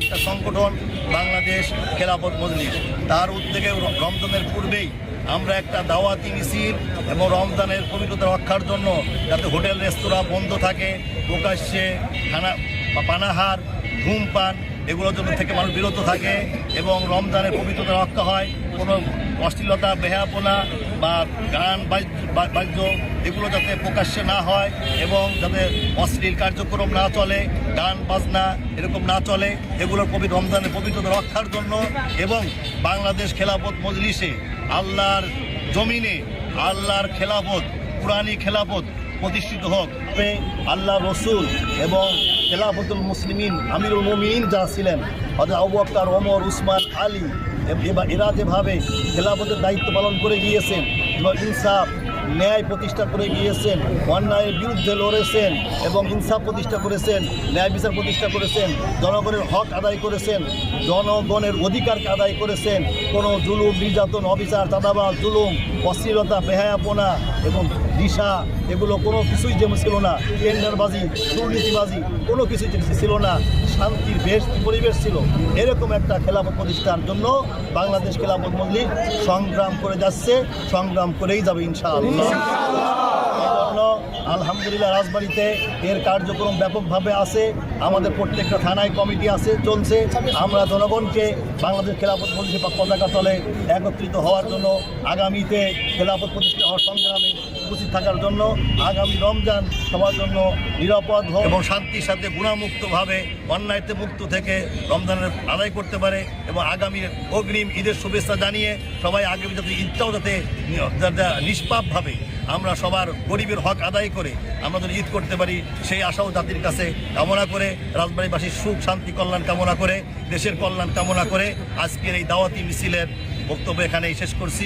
একটা সংগঠন, বাংলাদেশ খেলাফত মজলিস। তার উদ্যোগে রমজানের পূর্বেই আমরা একটা দাওয়াতি মিছিল এবং রমজানের পবিত্রতা রক্ষার জন্য যাতে হোটেল, রেস্তোরাঁ বন্ধ থাকে, প্রকাশ্যে খানা পানাহার, ধূমপান এগুলোর জন্য থেকে মানুষ বিরত থাকে এবং রমজানের পবিত্রতা রক্ষা হয়। কোনো অশ্লীলতা বেহাপনা বা গান, বাদ্য এগুলো যাতে প্রকাশ্যে না হয় এবং যাতে অশ্লীল কার্যক্রম না চলে, গান, বাজনা এরকম না চলে, এগুলোর পবিত্র রমজানের পবিত্রতা রক্ষার জন্য এবং বাংলাদেশ খেলাফত মজলিসে আল্লাহর জমিনে, আল্লাহর খেলাফত, পুরানি খেলাফত প্রতিষ্ঠিত হোক আল্লাহ রসুল এবং খেলাফতুল মুসলিমিন, আমিরুল মমিন যারা ছিলেন হজরত আবু বকর, ওমর, উসমান, আলী এবা- এরা যেভাবে খেলাফতের দায়িত্ব পালন করে গিয়েছেন এবং ইনসাফ, ন্যায় প্রতিষ্ঠা করে গিয়েছেন, অন্যায়ের বিরুদ্ধে লড়েছেন এবং ইনসাফ প্রতিষ্ঠা করেছেন, ন্যায় বিচার প্রতিষ্ঠা করেছেন, জনগণের হক আদায় করেছেন, জনগণের অধিকারকে আদায় করেছেন, কোনো জুলুম, নির্যাতন, অবিচার, চাঁদাবাজ, জুলুম, অশ্লীলতা, বেহায়াপনা এবং দিশা, এগুলো কোনো কিছুই যেমন ছিল না। টেন্ডারবাজি, দুর্নীতিবাজি, কোনো কিছু যে ছিল না। শান্তির বেশ পরিবেশ ছিল। এরকম একটা খেলাফত প্রতিষ্ঠার জন্য বাংলাদেশ খেলাফত মল্লিক সংগ্রাম করে যাচ্ছে। সংগ্রাম করেই যাবে ইনশাআল্লাহ। আলহামদুলিল্লাহ রাজবাড়িতে এর কার্যক্রম ব্যাপকভাবে আছে। আমাদের প্রত্যেকটা থানায় কমিটি আছে, চলছে। আমরা জনগণকে বাংলাদেশ খেলাফত মন্ত্রী পতাকা তলে একত্রিত হওয়ার জন্য আগামীতে খেলাফত প্রতিষ্ঠা হওয়ার সংগ্রামে উপস্থিত থাকার জন্য আগামী রমজান সবার জন্য নিরাপদ হোক এবং শান্তির সাথে গুণামুক্তভাবে অন্যায়তে মুক্ত থেকে রমজানের আদায় করতে পারে এবং আগামী অগ্রিম ঈদের শুভেচ্ছা জানিয়ে সবাই আগামী যাতে ঈদটাও যাতে নিষ্পাপভাবে আমরা সবার গরিবের হক আদায় করে আমরা যেন ঈদ করতে পারি, সেই আশাও জাতির কাছে কামনা করে, রাজবাড়িবাসীর সুখ, শান্তি, কল্যাণ কামনা করে, দেশের কল্যাণ কামনা করে আজকের এই দাওয়াতি মিছিলের বক্তব্য এখানেই শেষ করছি।